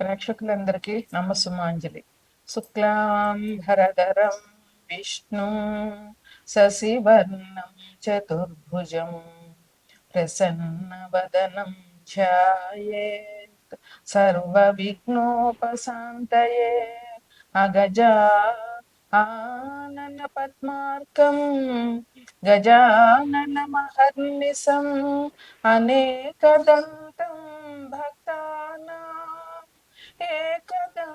ప్రేక్షకులందరికీ నమస్సుమాంజలి శుక్లాం భరధరం విష్ణు శశివర్ణం చతుర్భుజం ప్రసన్నవదనం ధ్యాయేత్ సర్వవిఘ్నోపశాంతయే అగజా ఆనన పద్మార్కం గజానన మహర్నిశం అనేకదంతం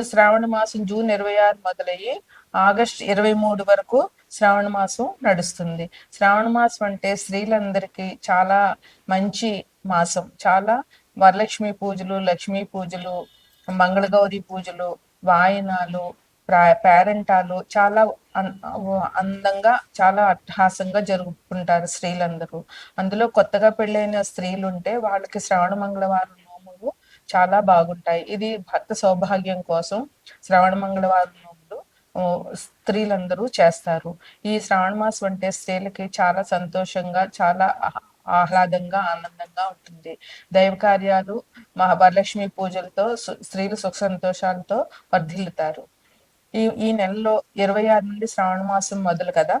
శ్రావణ మాసం జూన్ ఇరవై ఆరు మొదలయ్యి ఆగస్ట్ ఇరవై మూడు వరకు శ్రావణ మాసం నడుస్తుంది. శ్రావణ మాసం అంటే స్త్రీలందరికీ చాలా మంచి మాసం. చాలా వరలక్ష్మి పూజలు లక్ష్మీ పూజలు మంగళగౌరి పూజలు వాయనాలు ప్రా- పేరంటాలు చాలా అన్- అందంగా చాలా అట్టహాసంగా జరుపుకుంటారు స్త్రీలందరూ. అందులో కొత్తగా పెళ్ళైన స్త్రీలు ఉంటే వాళ్ళకి శ్రావణ మంగళవారం చాలా బాగుంటాయి. ఇది భర్త సౌభాగ్యం కోసం శ్రవణ మంగళవారం నోములు స్త్రీలందరూ చేస్తారు. ఈ శ్రావణ మాసం అంటే స్త్రీలకి చాలా సంతోషంగా చాలా ఆహ్- ఆహ్లాదంగా ఆనందంగా ఉంటుంది. దైవ కార్యాలు మహా వరలక్ష్మి పూజలతో స్త్రీలు సుఖ సంతోషాలతో వర్ధిల్లుతారు. ఈ ఈ నెలలో ఇరవై ఆరు నుండి శ్రావణ మాసం మొదలు కదా?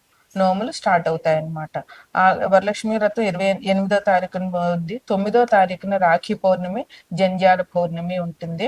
నోములు స్టార్ట్ అవుతాయి అన్నమాట ఆ వరలక్ష్మి వ్రతం ఇరవై ఎనిమిదో తారీఖున ఉంది. తొమ్మిదో తారీఖున రాఖీ పౌర్ణమి జంధ్యాల పౌర్ణమి ఉంటుంది.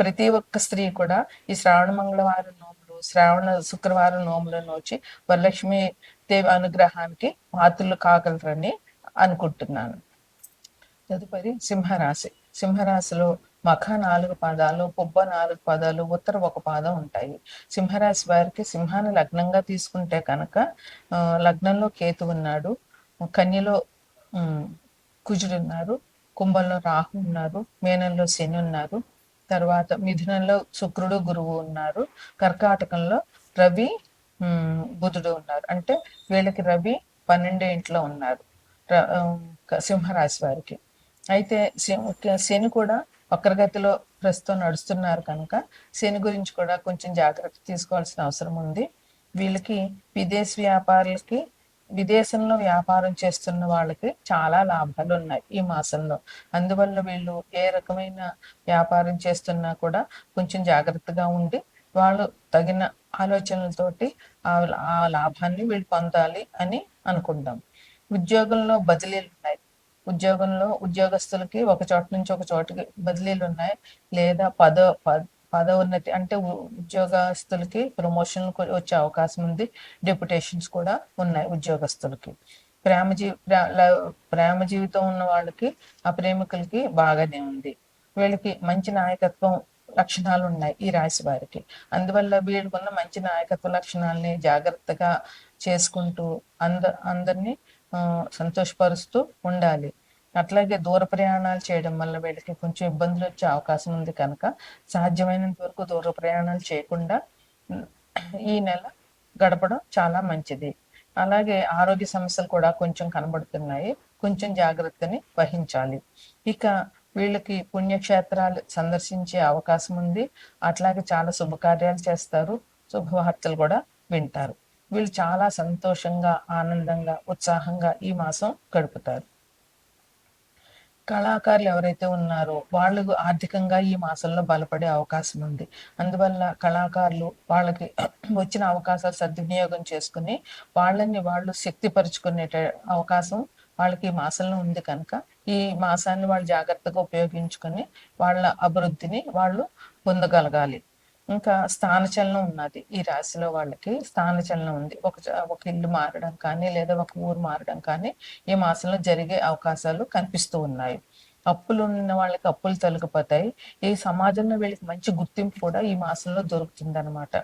ప్రతి ఒక్క స్త్రీ కూడా ఈ శ్రావణ మంగళవారం నోములు శ్రావణ శుక్రవారం నోములను వచ్చి వరలక్ష్మి దేవి అనుగ్రహానికి పాత్రలు కాగలరని అనుకుంటున్నాను. తదుపరి సింహరాశి. సింహరాశిలో మఖ నాలుగు పాదాలు పుబ్బ నాలుగు పాదాలు ఉత్తర ఒక పాదం ఉంటాయి. సింహరాశి వారికి సింహాన్ని లగ్నంగా తీసుకుంటే కనుక లగ్నంలో కేతు ఉన్నాడు కన్యలో ఉమ్, కుజుడు ఉన్నారు కుంభంలో రాహు ఉన్నారు మేనంలో శని ఉన్నారు తర్వాత మిథునంలో శుక్రుడు గురువు ఉన్నారు. కర్కాటకంలో రవి బుధుడు ఉన్నారు. అంటే వీళ్ళకి రవి పన్నెండో ఇంట్లో ఉన్నారు. ర- సింహరాశి వారికి. అయితే శని కూడా వక్రగతిలో ప్రస్తుతం నడుస్తున్నారు కనుక శని గురించి కూడా కొంచెం జాగ్రత్త తీసుకోవాల్సిన అవసరం ఉంది. వీళ్ళకి విదేశీ వ్యాపారులకి విదేశంలో వ్యాపారం చేస్తున్న వాళ్ళకి చాలా లాభాలు ఉన్నాయి ఈ మాసంలో. అందువల్ల వీళ్ళు ఏ రకమైన వ్యాపారం చేస్తున్నా కూడా కొంచెం జాగ్రత్తగా ఉండి వాళ్ళు తగిన ఆలోచనలతోటి ఆ ఆ లాభాన్ని వీళ్ళు పొందాలి అని అనుకుంటాం. ఉద్యోగంలో బదిలీలు ఉన్నాయి. ఉద్యోగంలో ఉద్యోగస్తులకి ఒక చోట నుంచి ఒక చోటుకి బదిలీలు ఉన్నాయి. లేదా పద పదోన్నతి అంటే ఉ- ఉద్యోగస్తులకి ప్రమోషన్ వచ్చే అవకాశం ఉంది. డెప్యుటేషన్స్ కూడా ఉన్నాయి ఉద్యోగస్తులకి. ప్రేమ జీ ప్రేమ జీవితం ఉన్న వాళ్ళకి ఆ ప్రేమికులకి బాగానే ఉంది. వీళ్ళకి మంచి నాయకత్వం లక్షణాలు ఉన్నాయి ఈ రాశి వారికి. అందువల్ల వీళ్ళకున్న మంచి నాయకత్వ లక్షణాలని జాగ్రత్తగా చేసుకుంటూ అంద అందరినీ సంతోషపరుస్తూ ఉండాలి. అట్లాగే దూర ప్రయాణాలు చేయడం వల్ల వీళ్ళకి కొంచెం ఇబ్బందులు వచ్చే అవకాశం ఉంది కనుక సాధ్యమైనంత వరకు దూర ప్రయాణాలు చేయకుండా ఈ నెల గడపడం చాలా మంచిది. అలాగే ఆరోగ్య సమస్యలు కూడా కొంచెం కనబడుతున్నాయి. కొంచెం జాగ్రత్తని వహించాలి. ఇక వీళ్ళకి పుణ్యక్షేత్రాలు సందర్శించే అవకాశం ఉంది. అట్లాగే చాలా శుభకార్యాలు చేస్తారు. శుభవార్తలు కూడా వింటారు. వీళ్ళు చాలా సంతోషంగా ఆనందంగా ఉత్సాహంగా ఈ మాసం గడుపుతారు. కళాకారులు ఎవరైతే ఉన్నారో వాళ్ళు ఆర్థికంగా ఈ మాసంలో బలపడే అవకాశం ఉంది. అందువల్ల కళాకారులు వాళ్ళకి వచ్చిన అవకాశాలు సద్వినియోగం చేసుకుని వాళ్ళని వాళ్ళు శక్తిపరుచుకునే అవకాశం వాళ్ళకి ఈ మాసంలో ఉంది కనుక ఈ మాసాన్ని వాళ్ళు జాగ్రత్తగా ఉపయోగించుకొని వాళ్ళ అభివృద్ధిని వాళ్ళు పొందగలగాలి. ఇంకా స్థానచలనం ఉన్నది ఈ రాశిలో వాళ్ళకి. స్థానచలనం ఉంది. ఒక ఒక ఇల్లు మారడం కానీ లేదా ఒక ఊరు మారడం కానీ ఈ మాసంలో జరిగే అవకాశాలు కనిపిస్తూ ఉన్నాయి. అప్పులు ఉన్న వాళ్ళకి అప్పులు తొలగిపోతాయి. ఈ సమాజంలో వీళ్ళకి మంచి గుర్తింపు కూడా ఈ మాసంలో దొరుకుతుంది అనమాట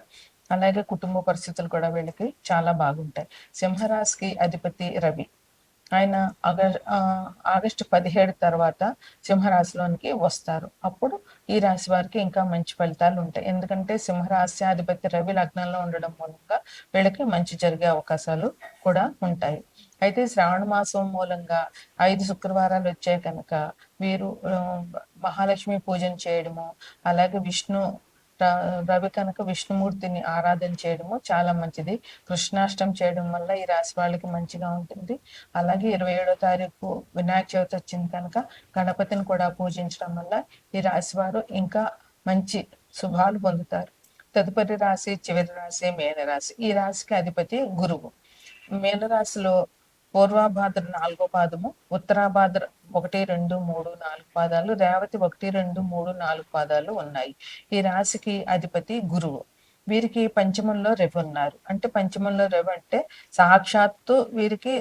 అలాగే కుటుంబ పరిస్థితులు కూడా వీళ్ళకి చాలా బాగుంటాయి. సింహరాశికి అధిపతి రవి. ఆయన ఆగస్టు పదిహేడు తర్వాత సింహరాశిలోనికి వస్తారు. అప్పుడు ఈ రాశి వారికి ఇంకా మంచి ఫలితాలు ఉంటాయి. ఎందుకంటే సింహరాశ్యాధిపతి రవి లగ్నంలో ఉండడం మూలంగా వీళ్ళకి మంచి జరిగే అవకాశాలు కూడా ఉంటాయి. అయితే శ్రావణ మాసం మూలంగా ఐదు శుక్రవారాలు వచ్చాయి కనుక వీరు మహాలక్ష్మి పూజన చేయడము అలాగే విష్ణు రవి కనుక విష్ణుమూర్తిని ఆరాధన చేయడము చాలా మంచిది. కృష్ణాష్టం చేయడం వల్ల ఈ రాశి వాళ్ళకి మంచిగా ఉంటుంది. అలాగే ఇరవై ఏడో తారీఖు వినాయక చవితి వచ్చింది కనుక గణపతిని కూడా పూజించడం వల్ల ఈ రాశి వారు ఇంకా మంచి శుభాలు పొందుతారు. తదుపరి రాశి చివరి రాశి మేనరాశి. ఈ రాశికి అధిపతి గురువు. మేనరాశిలో పూర్వాభాద్ర నాలుగో పాదము ఉత్తరాభాద్ర ఒకటి రెండు మూడు నాలుగు పాదాలు రేవతి ఒకటి రెండు మూడు నాలుగు పాదాలు ఉన్నాయి. ఈ రాశికి అధిపతి గురువు. వీరికి పంచమంలో రవి ఉన్నారు. అంటే పంచమంలో రవి అంటే సాక్షాత్తు వీరికి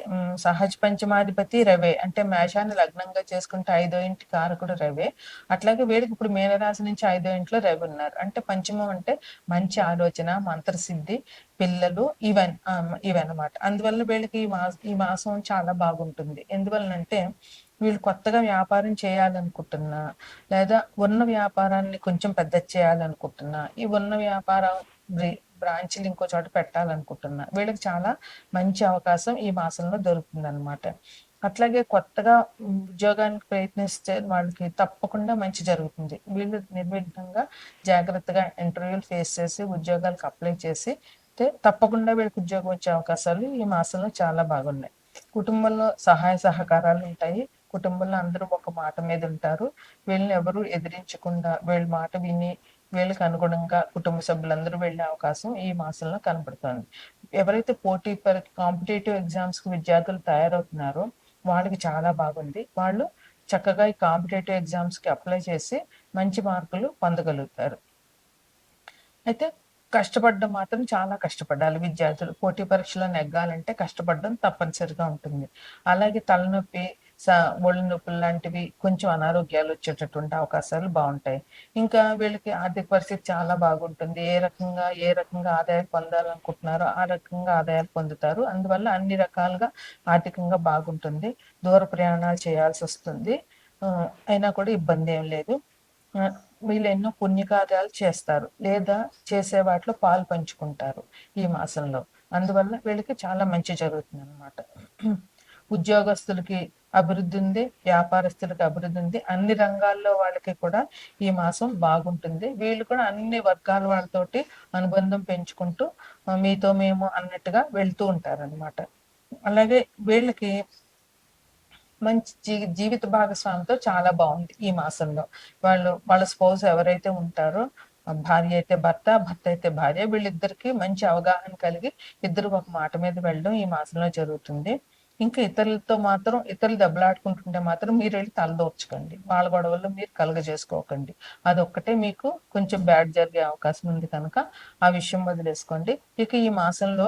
సహజ పంచమాధిపతి రవే అంటే మేషాన్ని లగ్నంగా చేసుకుంటే ఐదో ఇంటి కారకుడు రవే అట్లాగే వీరికి ఇప్పుడు మీనరాశి నుంచి ఐదో ఇంట్లో రవి ఉన్నారు. అంటే పంచమం అంటే మంచి ఆలోచన మంత్రసిద్ధి పిల్లలు ఇవన్ ఇవన్నమాట. అందువల్ల వీళ్ళకి ఈ ఈ మాసం చాలా బాగుంటుంది. ఎందువలనంటే వీళ్ళు కొత్తగా వ్యాపారం చేయాలనుకుంటున్నా లేదా ఉన్న వ్యాపారాన్ని కొంచెం పెద్ద చేయాలనుకుంటున్నా ఈ ఉన్న వ్యాపారం బ్రాంచ్లు ఇంకో చోట పెట్టాలనుకుంటున్నా వీళ్ళకి చాలా మంచి అవకాశం ఈ మాసంలో దొరుకుతుంది అనమాట అట్లాగే కొత్తగా ఉద్యోగానికి ప్రయత్నిస్తే వాళ్ళకి తప్పకుండా మంచి జరుగుతుంది. వీళ్ళు నిర్విఘ్నంగా జాగ్రత్తగా ఇంటర్వ్యూలు ఫేస్ చేసి ఉద్యోగాలకు అప్లై చేసి తప్పకుండా వీళ్ళకి ఉద్యోగం వచ్చే అవకాశాలు ఈ మాసంలో చాలా బాగున్నాయి. కుటుంబంలో సహాయ సహకారాలు ఉంటాయి. కుటుంబంలో అందరూ ఒక మాట మీద ఉంటారు. వీళ్ళని ఎవరు ఎదిరించకుండా వీళ్ళ మాట విని వీళ్ళకి అనుగుణంగా కుటుంబ సభ్యులందరూ వెళ్ళే అవకాశం ఈ మాసంలో కనబడుతుంది. ఎవరైతే పోటీ పరి కాంపిటేటివ్ ఎగ్జామ్స్కి విద్యార్థులు తయారవుతున్నారో వాళ్ళకి చాలా బాగుంది. వాళ్ళు చక్కగా ఈ కాంపిటేటివ్ ఎగ్జామ్స్కి అప్లై చేసి మంచి మార్కులు పొందగలుగుతారు. అయితే కష్టపడడం మాత్రం చాలా కష్టపడాలి. విద్యార్థులు పోటీ పరీక్షలో నెగ్గాలంటే కష్టపడడం తప్పనిసరిగా ఉంటుంది. అలాగే తలనొప్పి ఒళ్ళు నొప్పులు లాంటివి కొంచెం అనారోగ్యాలు వచ్చేటటువంటి అవకాశాలు బాగుంటాయి. ఇంకా వీళ్ళకి ఆర్థిక పరిస్థితి చాలా బాగుంటుంది. ఏ రకంగా ఏ రకంగా ఆదాయాలు పొందాలనుకుంటున్నారో ఆ రకంగా ఆదాయాలు పొందుతారు. అందువల్ల అన్ని రకాలుగా ఆర్థికంగా బాగుంటుంది. దూర ప్రయాణాలు చేయాల్సి వస్తుంది. అయినా కూడా ఇబ్బంది ఏం లేదు. వీళ్ళు ఎన్నో పుణ్యకార్యాలు చేస్తారు. లేదా చేసే వాటిలో పాలు పంచుకుంటారు ఈ మాసంలో. అందువల్ల వీళ్ళకి చాలా మంచి జరుగుతుంది అనమాట ఉద్యోగస్తులకి అభివృద్ధి ఉంది వ్యాపారస్తులకు అభివృద్ధి ఉంది. అన్ని రంగాల్లో వాళ్ళకి కూడా ఈ మాసం బాగుంటుంది. వీళ్ళు కూడా అన్ని వర్గాల వాళ్ళతోటి అనుబంధం పెంచుకుంటూ మీతో మేము అన్నట్టుగా వెళ్తూ ఉంటారనమాట అలాగే వీళ్ళకి మంచి జీ జీవిత భాగస్వామితో చాలా బాగుంది ఈ మాసంలో. వాళ్ళు వాళ్ళ స్పౌస్ ఎవరైతే ఉంటారో భార్య అయితే భర్త భర్త అయితే భార్య వీళ్ళిద్దరికి మంచి అవగాహన కలిగి ఇద్దరు ఒక మాట మీద వెళ్ళడం ఈ మాసంలో జరుగుతుంది. ఇంకా ఇతరులతో మాత్రం ఇతరులు దెబ్బలాడుకుంటుంటే మాత్రం మీరు వెళ్ళి తలదోర్చుకోండి. వాళ్ళ గొడవల్లో మీరు కలుగ చేసుకోకండి అదొక్కటే మీకు కొంచెం బ్యాడ్ జరిగే అవకాశం ఉంది కనుక ఆ విషయం వదిలేసుకోండి. ఇక ఈ మాసంలో